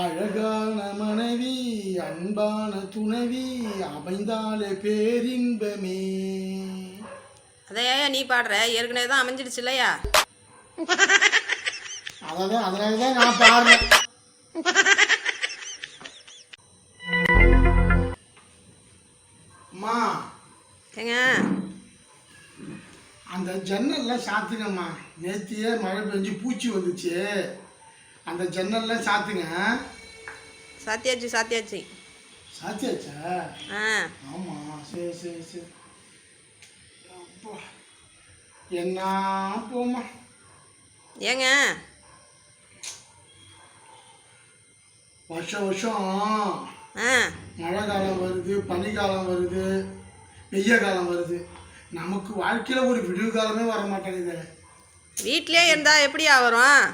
அழகான மனைவி அன்பான துணைவி அமைந்தாலே பேரின்பமே. அதையா நீ பாடுற? ஏற்கனவே தான் அமைஞ்சிடுச்சு இல்லையா? அதான் அதனால தான் நான் பாடுறேன். அம்மா ஏங்க. அந்த ஜன்னல்லாம் சாத்துங்கம்மா நேத்தியே மழை பெஞ்சு பூச்சி வந்துச்சு. அந்த ஜன்னல்லாம் சாத்துங்க. சாத்தியாச்சு சாத்தியாச்சு. சாத்தியாச்சா? ஆ. ஆமாம் சரி சரி சரி. அப்பா என்ன போம்மா? ஏங்க? வருஷம் வருஷம் ஆ. மழை காலம் வருது பனிக்காலம் வருது வெய்ய காலம் வருது. நமக்கு வாழ்க்கையில் ஒரு விடிவு காலமே வர மாட்டேங்குது வீட்டிலே இருந்தா எப்படியா வரும்